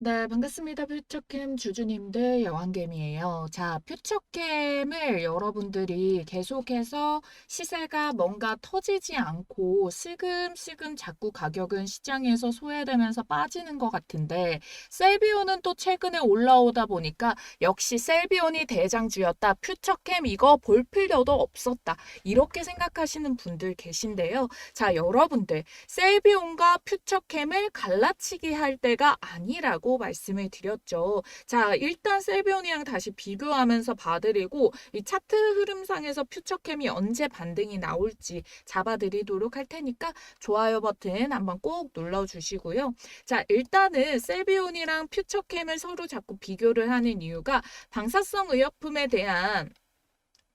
네, 반갑습니다. 퓨처캠 주주님들 여왕개미예요. 자, 퓨처캠을 여러분들이 계속해서 시세가 뭔가 터지지 않고 슬금슬금 자꾸 가격은 시장에서 소외되면서 빠지는 것 같은데 셀비온은 또 최근에 올라오다 보니까 역시 셀비온이 대장주였다. 퓨처캠 이거 볼 필요도 없었다. 이렇게 생각하시는 분들 계신데요. 자, 여러분들 셀비온과 퓨처캠을 갈라치기 할 때가 아니라고 말씀을 드렸죠. 자, 일단 셀비온이랑 다시 비교하면서 봐드리고 이 차트 흐름상에서 퓨처캠이 언제 반등이 나올지 잡아드리도록 할 테니까 좋아요 버튼 한번 꼭 눌러주시고요. 자, 일단은 셀비온이랑 퓨처캠을 서로 자꾸 비교를 하는 이유가 방사성 의약품에 대한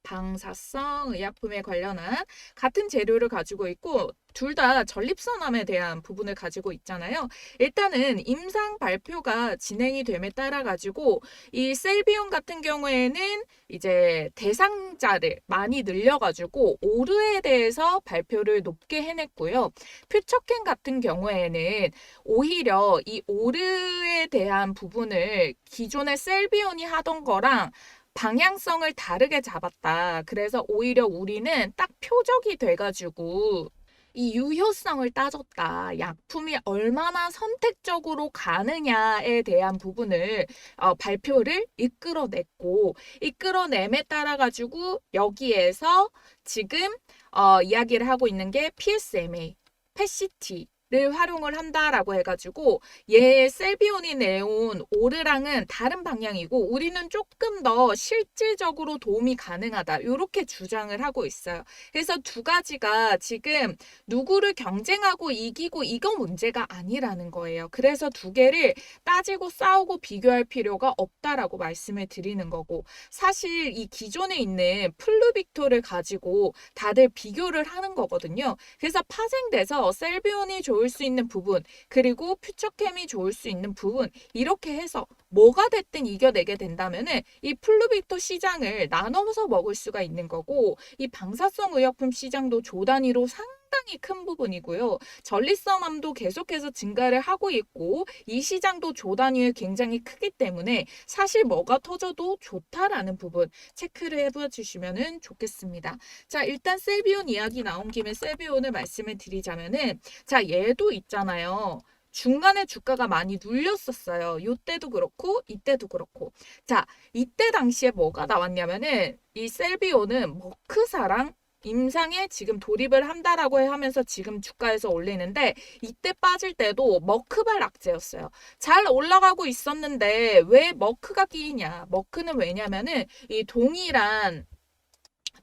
방사성 의약품에 관련한 같은 재료를 가지고 있고 둘 다 전립선암에 대한 부분을 가지고 있잖아요. 일단은 임상 발표가 진행이 됨에 따라 가지고 이 셀비온 같은 경우에는 이제 대상자를 많이 늘려 가지고 오르에 대해서 발표를 높게 해냈고요. 퓨처캔 같은 경우에는 오히려 이 오르에 대한 부분을 기존의 셀비온이 하던 거랑 방향성을 다르게 잡았다. 그래서 오히려 우리는 딱 표적이 돼가지고 이 유효성을 따졌다. 약품이 얼마나 선택적으로 가느냐에 대한 부분을 어, 발표를 이끌어냈고 이끌어냄에 따라 가지고 여기에서 지금 어, 이야기를 하고 있는 게 PSMA, PET, 를 활용을 한다라고 해가지고 얘 셀비온이 내온 오르랑은 다른 방향이고 우리는 조금 더 실질적으로 도움이 가능하다 이렇게 주장을 하고 있어요. 그래서 두 가지가 지금 누구를 경쟁하고 이기고 이거 문제가 아니라는 거예요. 그래서 두 개를 따지고 싸우고 비교할 필요가 없다라고 말씀을 드리는 거고 사실 이 기존에 있는 플루빅토를 가지고 다들 비교를 하는 거거든요. 그래서 파생돼서 셀비온이 좋을 좋을 수 있는 부분, 그리고 퓨처캠이 좋을 수 있는 부분, 이렇게 해서 뭐가 됐든 이겨내게 된다면은 이 플루빅토 시장을 나눠서 먹을 수가 있는 거고, 이 방사성 의약품 시장도 조 단위로 상 상당히 큰 부분이고요. 전리성암도 계속해서 증가를 하고 있고 이 시장도 조 단위에 굉장히 크기 때문에 사실 뭐가 터져도 좋다라는 부분 체크를 해봐 주시면 좋겠습니다. 자 일단 셀비온 이야기 나온 김에 셀비온을 말씀을 드리자면은 자 얘도 있잖아요. 중간에 주가가 많이 눌렸었어요. 이때도 그렇고 이때도 그렇고. 자, 이때 당시에 뭐가 나왔냐면은 이 셀비오는 머크사랑 임상에 지금 돌입을 한다라고 하면서 지금 주가에서 올리는데 이때 빠질 때도 머크발 악재였어요. 잘 올라가고 있었는데 왜 머크가 끼이냐? 머크는 왜냐면은 이 동일한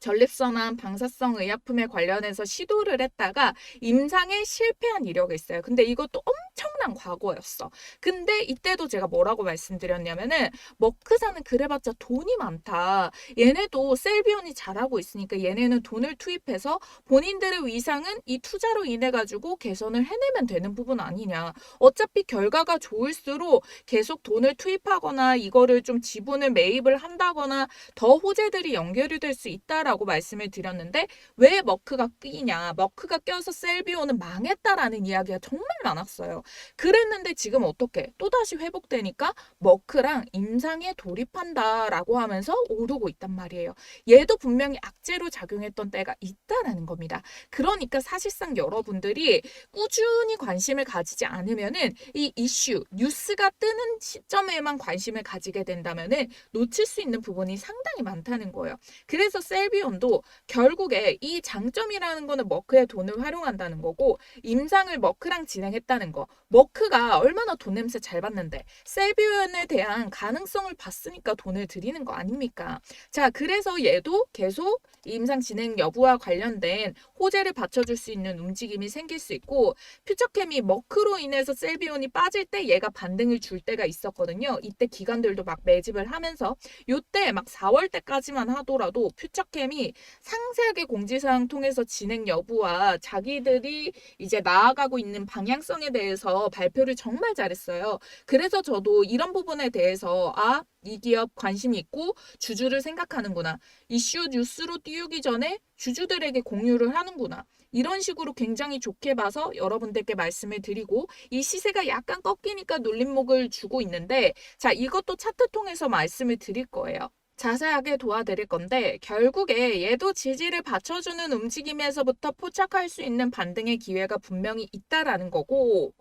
전립선암 방사성 의약품에 관련해서 시도를 했다가 임상에 실패한 이력이 있어요. 근데 이것도 엄청난 과거였어. 근데 이때도 제가 뭐라고 말씀드렸냐면은 머크사는 그래봤자 돈이 많다. 얘네도 셀비온이 잘하고 있으니까 얘네는 돈을 투입해서 본인들의 위상은 이 투자로 인해 가지고 개선을 해내면 되는 부분 아니냐. 어차피 결과가 좋을수록 계속 돈을 투입하거나 이거를 좀 지분을 매입을 한다거나 더 호재들이 연결이 될 수 있다라 라고 말씀을 드렸는데 왜 머크가 끼냐 머크가 껴서 셀비오는 망했다라는 이야기가 정말 많았어요. 그랬는데 지금 어떻게 또다시 회복되니까 머크랑 임상에 돌입한다라고 하면서 오르고 있단 말이에요. 얘도 분명히 악재로 작용했던 때가 있다라는 겁니다. 그러니까 사실상 여러분들이 꾸준히 관심을 가지지 않으면은 이 이슈 뉴스가 뜨는 시점에만 관심을 가지게 된다면은 놓칠 수 있는 부분이 상당히 많다는 거예요. 그래서 셀비 셀비온도 결국에 이 장점이라는 거는 머크의 돈을 활용한다는 거고 임상을 머크랑 진행했다는 거. 머크가 얼마나 돈 냄새 잘 받는데 셀비온에 대한 가능성을 봤으니까 돈을 들이는 거 아닙니까? 자, 그래서 얘도 계속 임상 진행 여부와 관련된 호재를 받쳐줄 수 있는 움직임이 생길 수 있고 퓨처캠이 머크로 인해서 셀비온이 빠질 때 얘가 반등을 줄 때가 있었거든요. 이때 기관들도 막 매집을 하면서 요때 막 4월 때까지만 하더라도 퓨처캠 프로그램이 상세하게 공지사항 통해서 진행 여부와 자기들이 이제 나아가고 있는 방향성에 대해서 발표를 정말 잘했어요. 그래서 저도 이런 부분에 대해서 아, 이 기업 관심이 있고 주주를 생각하는구나. 이슈 뉴스로 띄우기 전에 주주들에게 공유를 하는구나. 이런 식으로 굉장히 좋게 봐서 여러분들께 말씀을 드리고 이 시세가 약간 꺾이니까 눌림목을 주고 있는데 자 이것도 차트 통해서 말씀을 드릴 거예요. 자세하게 도와드릴 건데 결국에 얘도 지지를 받쳐주는 움직임에서부터 포착할 수 있는 반등의 기회가 분명히 있다라는 거고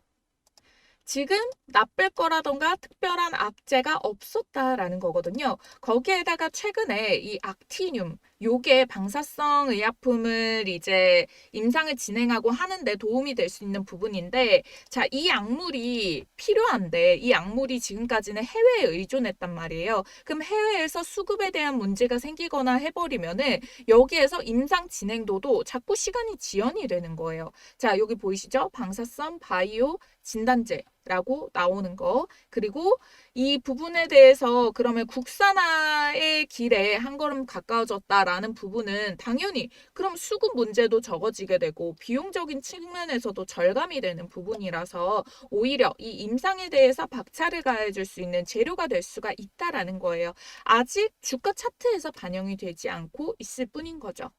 지금 나쁠 거라던가 특별한 악재가 없었다라는 거거든요. 거기에다가 최근에 이 악티늄 요게 방사성 의약품을 이제 임상을 진행하고 하는데 도움이 될 수 있는 부분인데 자, 이 약물이 필요한데 이 약물이 지금까지는 해외에 의존했단 말이에요. 그럼 해외에서 수급에 대한 문제가 생기거나 해버리면은 여기에서 임상 진행도도 자꾸 시간이 지연이 되는 거예요. 자, 여기 보이시죠? 방사성 바이오 진단제 라고 나오는 거. 그리고 이 부분에 대해서 그러면 국산화의 길에 한 걸음 가까워졌다라는 부분은 당연히 그럼 수급 문제도 적어지게 되고 비용적인 측면에서도 절감이 되는 부분이라서 오히려 이 임상에 대해서 박차를 가해줄 수 있는 재료가 될 수가 있다라는 거예요. 아직 주가 차트에서 반영이 되지 않고 있을 뿐인 거죠.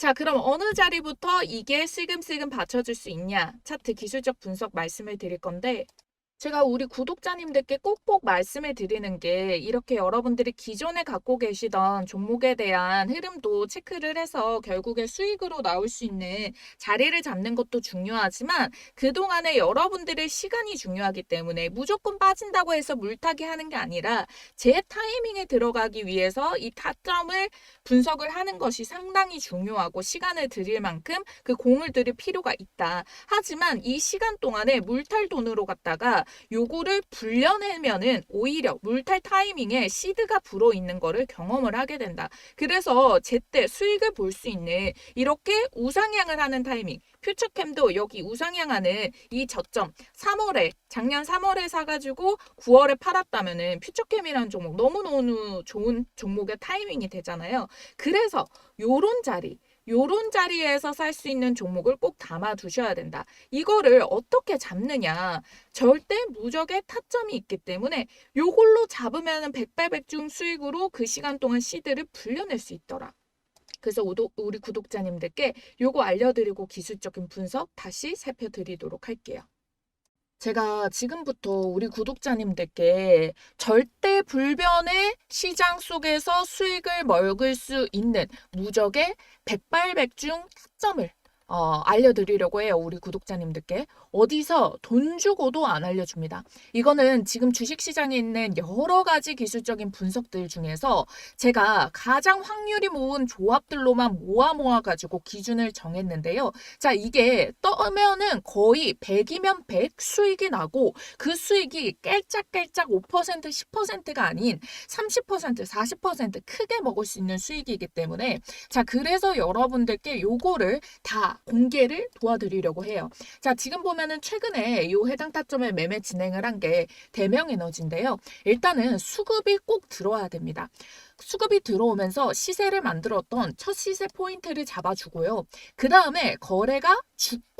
자, 그럼 어느 자리부터 이게 슬금슬금 받쳐줄 수 있냐? 차트 기술적 분석 말씀을 드릴 건데, 제가 우리 구독자님들께 꼭꼭 말씀을 드리는 게 이렇게 여러분들이 기존에 갖고 계시던 종목에 대한 흐름도 체크를 해서 결국에 수익으로 나올 수 있는 자리를 잡는 것도 중요하지만 그동안에 여러분들의 시간이 중요하기 때문에 무조건 빠진다고 해서 물타기 하는 게 아니라 제 타이밍에 들어가기 위해서 이 타점을 분석을 하는 것이 상당히 중요하고 시간을 들일 만큼 그 공을 들일 필요가 있다. 하지만 이 시간 동안에 물탈 돈으로 갔다가 요거를 불려내면은 오히려 물탈 타이밍에 시드가 불어 있는 거를 경험을 하게 된다. 그래서 제때 수익을 볼 수 있는 이렇게 우상향을 하는 타이밍. 퓨처캠도 여기 우상향하는 이 저점 3월에 작년 3월에 사가지고 9월에 팔았다면은 퓨처캠이라는 종목 너무너무 좋은 종목의 타이밍이 되잖아요. 그래서 요런 자리 요런 자리에서 살 수 있는 종목을 꼭 담아 두셔야 된다. 이거를 어떻게 잡느냐. 절대 무적의 타점이 있기 때문에 요걸로 잡으면 백발백중 수익으로 그 시간 동안 시드를 불려낼 수 있더라. 그래서 우리 구독자님들께 요거 알려드리고 기술적인 분석 다시 살펴드리도록 할게요. 제가 지금부터 우리 구독자님들께 절대 불변의 시장 속에서 수익을 먹을 수 있는 무적의 백발백중 타점을 어, 알려드리려고 해요. 우리 구독자님들께. 어디서 돈 주고도 안 알려줍니다. 이거는 지금 주식시장에 있는 여러 가지 기술적인 분석들 중에서 제가 가장 확률이 모은 조합들로만 모아 모아 가지고 기준을 정했는데요. 자, 이게 떠면은 거의 100이면 100 수익이 나고 그 수익이 깔짝깔짝 5% 10%가 아닌 30% 40% 크게 먹을 수 있는 수익이기 때문에 자, 그래서 여러분들께 요거를 다 공개를 도와드리려고 해요. 자, 지금 보면 은 최근에 이 해당 타점에 매매 진행을 한 게 대명 에너지인데요. 일단은 수급이 꼭 들어와야 됩니다. 수급이 들어오면서 시세를 만들었던 첫 시세 포인트를 잡아주고요. 그 다음에 거래가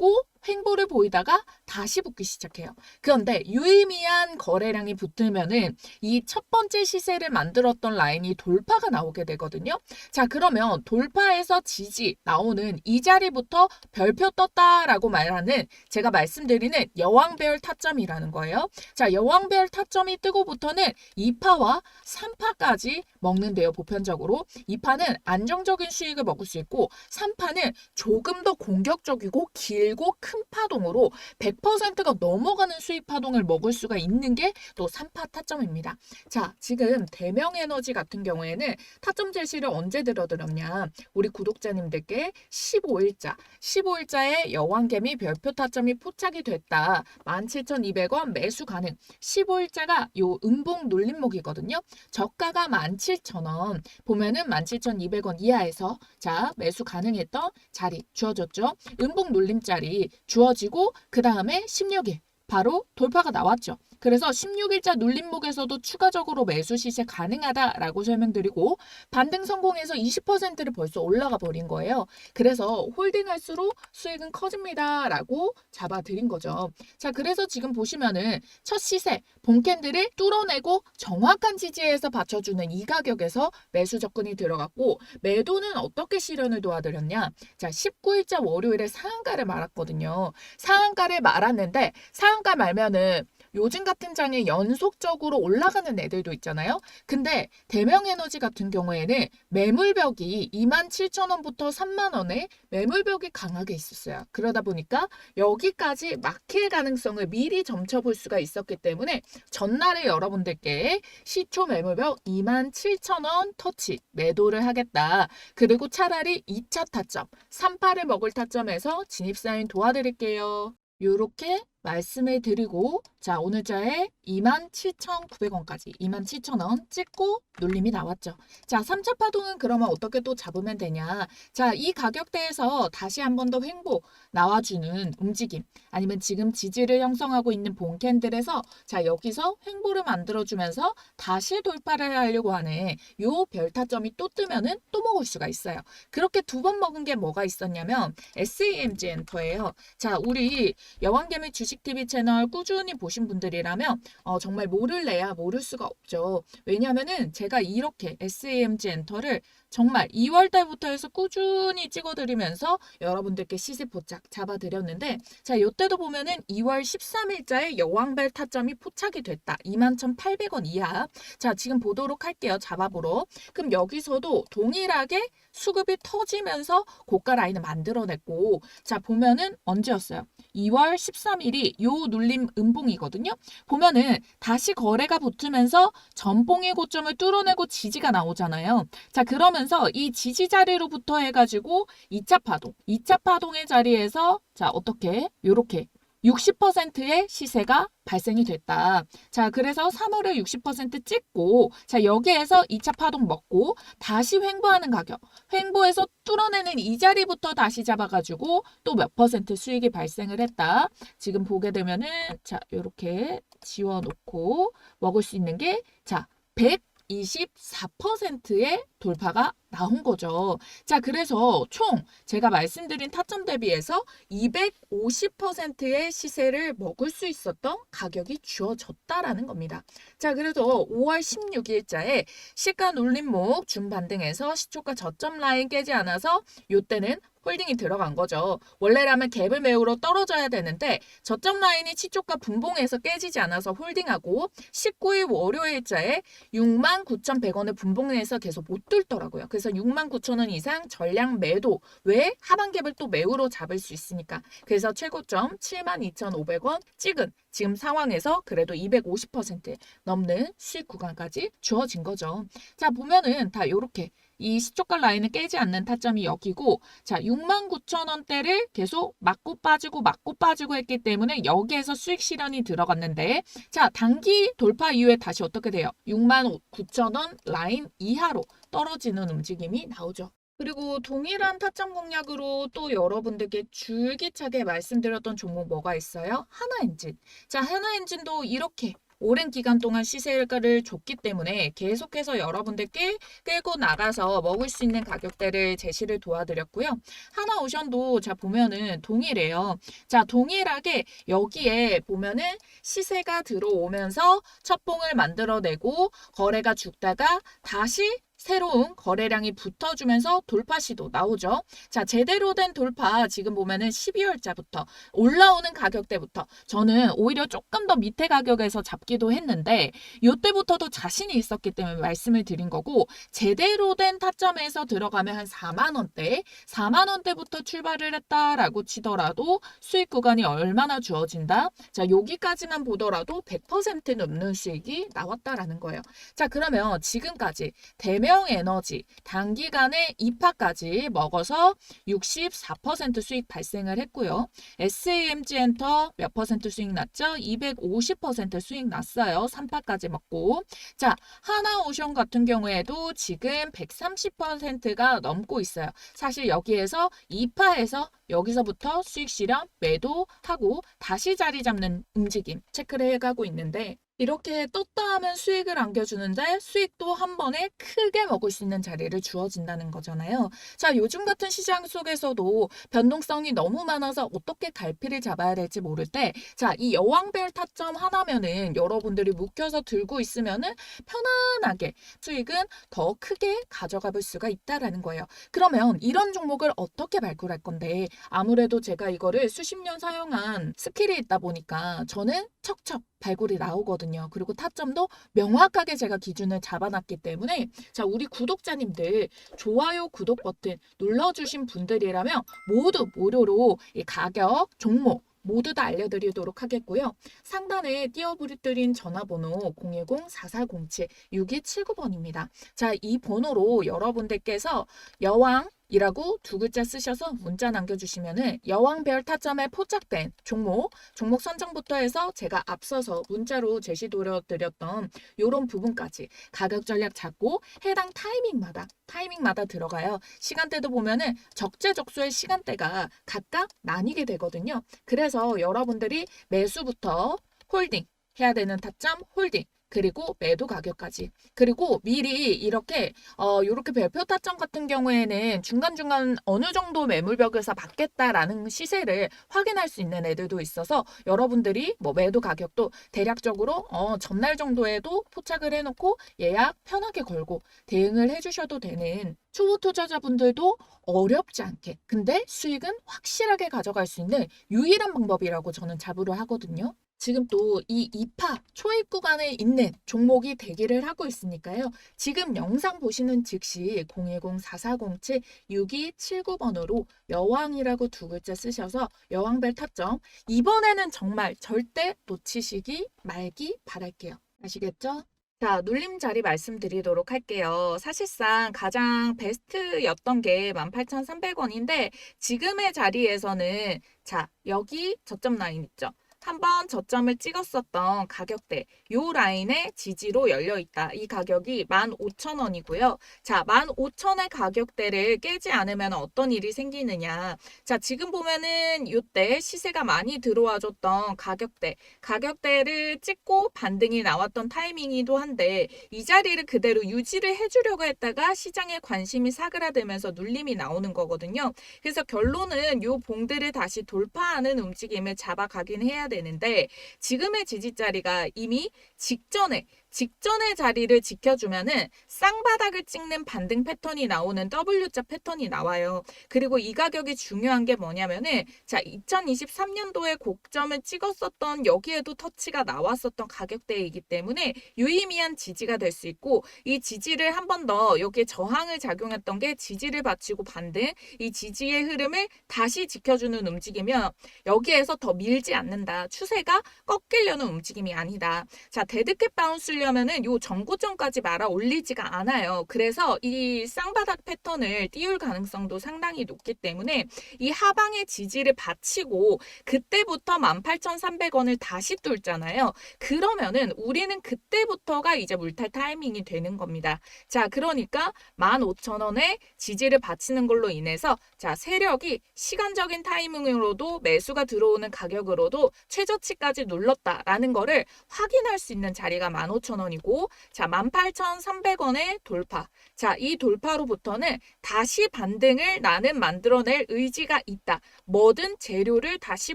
죽고 횡보를 보이다가 다시 붙기 시작해요. 그런데 유의미한 거래량이 붙으면은 이 첫 번째 시세를 만들었던 라인이 돌파가 나오게 되거든요. 자, 그러면 돌파에서 지지 나오는 이 자리부터 별표 떴다라고 말하는 제가 말씀드리는 여왕별 타점이라는 거예요. 자, 여왕별 타점이 뜨고부터는 2파와 3파까지 먹는데요, 보편적으로. 2파는 안정적인 수익을 먹을 수 있고 3파는 조금 더 공격적이고 길고 큰 파동으로 100%가 넘어가는 수익 파동을 먹을 수가 있는 게 또 3파 타점입니다. 자, 지금 대명 에너지 같은 경우에는 타점 제시를 언제 들어드렸냐? 우리 구독자님들께 15일자, 15일자에 여왕개미 별표 타점이 포착이 됐다. 17,200원 매수 가능. 15일자가 요 음봉 눌림목이거든요. 저가가 17,000원. 보면은 17,200원 이하에서 자, 매수 가능했던 자리 주어졌죠. 음봉 눌림자 리 주어지고 그 다음에 16일 바로 돌파가 나왔죠. 그래서 16일자 눌림목에서도 추가적으로 매수 시세 가능하다라고 설명드리고 반등 성공해서 20%를 벌써 올라가 버린 거예요. 그래서 홀딩할수록 수익은 커집니다라고 잡아드린 거죠. 자, 그래서 지금 보시면은 첫 시세 본캔들을 뚫어내고 정확한 지지에서 받쳐주는 이 가격에서 매수 접근이 들어갔고 매도는 어떻게 실현을 도와드렸냐? 자, 19일자 월요일에 상한가를 말았거든요. 상한가를 말았는데 상한가 말면은 요즘 같은 장에 연속적으로 올라가는 애들도 있잖아요. 근데 대명에너지 같은 경우에는 매물벽이 27,000원부터 3만원에 매물벽이 강하게 있었어요. 그러다 보니까 여기까지 막힐 가능성을 미리 점쳐볼 수가 있었기 때문에 전날에 여러분들께 시초 매물벽 27,000원 터치 매도를 하겠다. 그리고 차라리 2차 타점, 38을 먹을 타점에서 진입사인 도와드릴게요. 요렇게 말씀을 드리고 자 오늘자에 27,900원까지 27,000원 찍고 눌림이 나왔죠. 자 3차 파동은 그러면 어떻게 또 잡으면 되냐 자 이 가격대에서 다시 한 번 더 횡보 나와주는 움직임 아니면 지금 지지를 형성하고 있는 본 캔들에서 자 여기서 횡보를 만들어주면서 다시 돌파를 하려고 하는 요 별타점이 또 뜨면은 또 먹을 수가 있어요. 그렇게 두 번 먹은 게 뭐가 있었냐면 SAMG 엔터예요. 자 우리 여왕개미 주식 TV 채널 꾸준히 보신 분들이라면 어, 정말 모를래야 모를 수가 없죠. 왜냐면은 제가 이렇게 SAMG 엔터를 정말 2월 달부터 해서 꾸준히 찍어드리면서 여러분들께 시세 포착 잡아드렸는데 자 이때도 보면은 2월 13일자에 여왕벨 타점이 포착이 됐다. 21,800원 이하. 자 지금 보도록 할게요. 잡아보러. 그럼 여기서도 동일하게 수급이 터지면서 고가 라인을 만들어냈고 자 보면은 언제였어요? 2월 13일이 요 눌림 음봉이거든요. 보면은 다시 거래가 붙으면서 전봉의 고점을 뚫어내고 지지가 나오잖아요. 자 그러면서 이 지지 자리로부터 해가지고 2차 파동, 2차 파동의 자리에서 자 어떻게 요렇게 60%의 시세가 발생이 됐다. 자, 그래서 3월에 60% 찍고, 자, 여기에서 2차 파동 먹고, 다시 횡보하는 가격. 횡보해서 뚫어내는 이 자리부터 다시 잡아가지고, 또 몇 퍼센트 수익이 발생을 했다. 지금 보게 되면은, 자, 요렇게 지워놓고, 먹을 수 있는 게, 자, 124%의 돌파가 나온 거죠. 자, 그래서 총 제가 말씀드린 타점 대비해서 250%의 시세를 먹을 수 있었던 가격이 주어졌다라는 겁니다. 자, 그래서 5월 16일자에 시가 눌림목 준반등해서 시초가 저점 라인 깨지 않아서 요때는 홀딩이 들어간 거죠. 원래라면 갭을 매우러 떨어져야 되는데 저점 라인이 치초가 분봉에서 깨지지 않아서 홀딩하고 19일 월요일자에 69,100원을 분봉해서 계속 못 뚫더라고요. 69,000원 이상 전량 매도 왜 하반 갭을 또 매우로 잡을 수 있으니까. 그래서 최고점 72,500원 찍은 지금 상황에서 그래도 250% 넘는 수익 구간까지 주어진 거죠. 자 보면은 다 요렇게 이 시초가 라인을 깨지 않는 타점이 여기고 자 69,000원대를 계속 맞고 빠지고 맞고 빠지고 했기 때문에 여기에서 수익 실현이 들어갔는데 자 단기 돌파 이후에 다시 어떻게 돼요? 69,000원 라인 이하로 떨어지는 움직임이 나오죠. 그리고 동일한 타점 공략으로 또 여러분들께 줄기차게 말씀드렸던 종목 뭐가 있어요? 하나엔진. 자, 하나엔진도 이렇게 오랜 기간 동안 시세일가를 줬기 때문에 계속해서 여러분들께 끌고 나가서 먹을 수 있는 가격대를 제시를 도와드렸고요. 하나 오션도 자 보면은 동일해요. 자 동일하게 여기에 보면은 시세가 들어오면서 첫 봉을 만들어내고 거래가 죽다가 다시 새로운 거래량이 붙어주면서 돌파 시도 나오죠. 자, 제대로 된 돌파 지금 보면은 12월자부터 올라오는 가격대부터 저는 오히려 조금 더 밑에 가격에서 잡기도 했는데 이때부터도 자신이 있었기 때문에 말씀을 드린 거고 제대로 된 타점에서 들어가면 한 4만 원대, 4만 원대부터 출발을 했다라고 치더라도 수익 구간이 얼마나 주어진다? 자, 여기까지만 보더라도 100% 넘는 수익이 나왔다라는 거예요. 자, 그러면 지금까지 대면 대형 에너지 단기간에 2파까지 먹어서 64% 수익 발생을 했고요. SAMG 엔터 몇 퍼센트 수익 났죠? 250% 수익 났어요. 3파까지 먹고. 자, 하나오션 같은 경우에도 지금 130%가 넘고 있어요. 사실 여기에서 2파에서 여기서부터 수익 실현 매도하고 다시 자리 잡는 움직임 체크를 해가고 있는데 이렇게 떴다 하면 수익을 안겨주는데 수익도 한 번에 크게 먹을 수 있는 자리를 주어진다는 거잖아요. 자, 요즘 같은 시장 속에서도 변동성이 너무 많아서 어떻게 갈피를 잡아야 될지 모를 때, 자, 이 여왕별 타점 하나면은 여러분들이 묵혀서 들고 있으면은 편안하게 수익은 더 크게 가져가 볼 수가 있다라는 거예요. 그러면 이런 종목을 어떻게 발굴할 건데, 아무래도 제가 이거를 수십 년 사용한 스킬이 있다 보니까 저는 척척 발굴이 나오거든요. 그리고 타점도 명확하게 제가 기준을 잡아놨기 때문에 자 우리 구독자님들 좋아요 구독 버튼 눌러주신 분들이라면 모두 무료로 이 가격 종목 모두 다 알려드리도록 하겠고요. 상단에 띄워드린 전화번호 010-4407-6279번입니다. 자, 이 번호로 여러분들께서 여왕 이라고 두 글자 쓰셔서 문자 남겨주시면은 여왕별 타점에 포착된 종목, 종목 선정부터 해서 제가 앞서서 문자로 제시도려드렸던 요런 부분까지 가격 전략 잡고 해당 타이밍마다 타이밍마다 들어가요. 시간대도 보면은 적재적소의 시간대가 각각 나뉘게 되거든요. 그래서 여러분들이 매수부터 홀딩 해야 되는 타점 홀딩 그리고 매도 가격까지. 그리고 미리 이렇게 어 요렇게 별표 타점 같은 경우에는 중간중간 어느 정도 매물벽에서 받겠다라는 시세를 확인할 수 있는 애들도 있어서 여러분들이 뭐 매도 가격도 대략적으로 어 전날 정도에도 포착을 해 놓고 예약 편하게 걸고 대응을 해 주셔도 되는 초보 투자자분들도 어렵지 않게 근데 수익은 확실하게 가져갈 수 있는 유일한 방법이라고 저는 자부를 하거든요. 지금 또 이 2파 초입 구간에 있는 종목이 대기를 하고 있으니까요. 지금 영상 보시는 즉시 010-4407-6279번으로 여왕이라고 두 글자 쓰셔서 여왕별 타점 이번에는 정말 절대 놓치시기 말기 바랄게요. 아시겠죠? 자, 눌림 자리 말씀드리도록 할게요. 사실상 가장 베스트였던 게 18,300원인데 지금의 자리에서는 자, 여기 저점 라인 있죠? 한번 저점을 찍었었던 가격대 요 라인의 지지로 열려 있다. 이 가격이 15,000원이고요. 자, 15,000원의 가격대를 깨지 않으면 어떤 일이 생기느냐. 자, 지금 보면은 요때 시세가 많이 들어와 줬던 가격대, 가격대를 찍고 반등이 나왔던 타이밍이기도 한데 이 자리를 그대로 유지를 해 주려고 했다가 시장에 관심이 사그라들면서 눌림이 나오는 거거든요. 그래서 결론은 요 봉들을 다시 돌파하는 움직임을 잡아가긴 해야 되는데 지금의 지지 자리가 이미 직전에 직전의 자리를 지켜주면은 쌍바닥을 찍는 반등 패턴이 나오는 W자 패턴이 나와요. 그리고 이 가격이 중요한 게 뭐냐면은 자 2023년도에 고점을 찍었었던 여기에도 터치가 나왔었던 가격대이기 때문에 유의미한 지지가 될 수 있고 이 지지를 한 번 더 여기에 저항을 작용했던 게 지지를 받치고 반등 이 지지의 흐름을 다시 지켜주는 움직이면 여기에서 더 밀지 않는다. 추세가 꺾이려는 움직임이 아니다. 자 데드캣 바운스 하려면은 요 전고점까지 말아 올리지가 않아요. 그래서 이 쌍바닥 패턴을 띄울 가능성도 상당히 높기 때문에 이 하방의 지지를 받치고 그때부터 18,300원을 다시 뚫잖아요. 그러면은 우리는 그때부터가 이제 물탈 타이밍이 되는 겁니다. 자, 그러니까 15,000원에 지지를 받치는 걸로 인해서 자, 세력이 시간적인 타이밍으로도 매수가 들어오는 가격으로도 최저치까지 눌렀다라는 거를 확인할 수 있는 자리가 15,000원 15,000원이고 자 18,300원의 돌파. 자, 이 돌파로부터는 다시 반등을 나는 만들어낼 의지가 있다. 뭐든 재료를 다시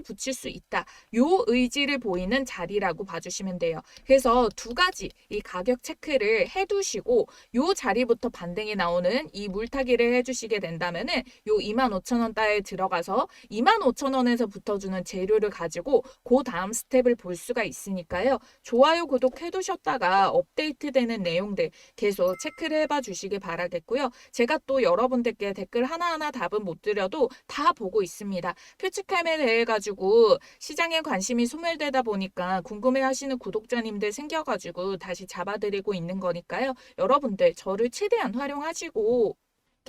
붙일 수 있다. 요 의지를 보이는 자리라고 봐주시면 돼요. 그래서 두 가지 이 가격 체크를 해두시고 요 자리부터 반등이 나오는 이 물타기를 해주시게 된다면은 요 25,000원 따에 들어가서 25,000원에서 붙어주는 재료를 가지고 그 다음 스텝을 볼 수가 있으니까요. 좋아요, 구독 해두셨다가 정보가 업데이트되는 내용들 계속 체크를 해봐 주시기 바라겠고요. 제가 또 여러분들께 댓글 하나하나 답은 못 드려도 다 보고 있습니다. 퓨츠캠에 대해 가지고 시장에 관심이 소멸되다 보니까 궁금해 하시는 구독자님들 생겨가지고 다시 잡아드리고 있는 거니까요. 여러분들 저를 최대한 활용하시고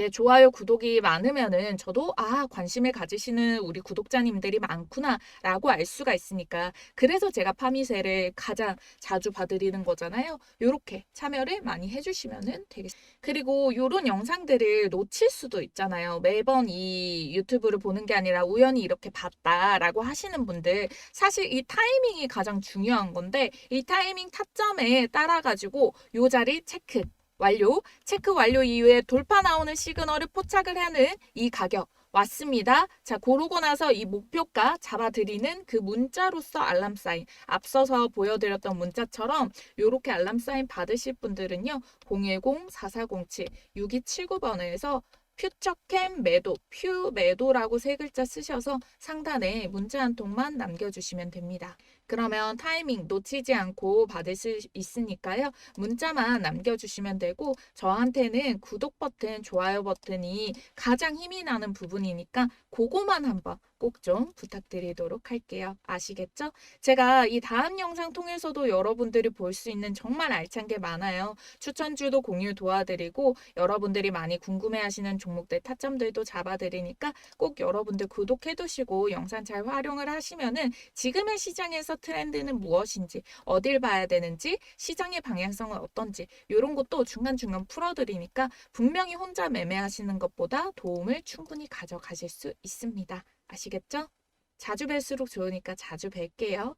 좋아요, 구독이 많으면은 저도 아, 관심을 가지시는 우리 구독자님들이 많구나라고 알 수가 있으니까 그래서 제가 파미세를 가장 자주 봐드리는 거잖아요. 요렇게 참여를 많이 해주시면은 되겠습니다. 그리고 요런 영상들을 놓칠 수도 있잖아요. 매번 이 유튜브를 보는 게 아니라 우연히 이렇게 봤다라고 하시는 분들 사실 이 타이밍이 가장 중요한 건데 이 타이밍 타점에 따라 가지고 요 자리 체크 완료. 체크 완료 이후에 돌파 나오는 시그널을 포착을 하는 이 가격 왔습니다. 자, 고르고 나서 이 목표가 잡아드리는 그 문자로서 알람 사인. 앞서서 보여드렸던 문자처럼 이렇게 알람 사인 받으실 분들은요. 010-4407-6279번에서 퓨처캠 매도, 퓨 매도라고 세 글자 쓰셔서 상단에 문자 한 통만 남겨주시면 됩니다. 그러면 타이밍 놓치지 않고 받을 수 있으니까요. 문자만 남겨주시면 되고 저한테는 구독 버튼, 좋아요 버튼이 가장 힘이 나는 부분이니까 그거만 한번 꼭 좀 부탁드리도록 할게요. 아시겠죠? 제가 이 다음 영상 통해서도 여러분들이 볼 수 있는 정말 알찬 게 많아요. 추천주도 공유 도와드리고 여러분들이 많이 궁금해하시는 종목들 타점들도 잡아드리니까 꼭 여러분들 구독해두시고 영상 잘 활용을 하시면은 지금의 시장에서 트렌드는 무엇인지 어딜 봐야 되는지 시장의 방향성은 어떤지 이런 것도 중간중간 풀어드리니까 분명히 혼자 매매하시는 것보다 도움을 충분히 가져가실 수 있습니다. 아시겠죠? 자주 뵐수록 좋으니까 자주 뵐게요.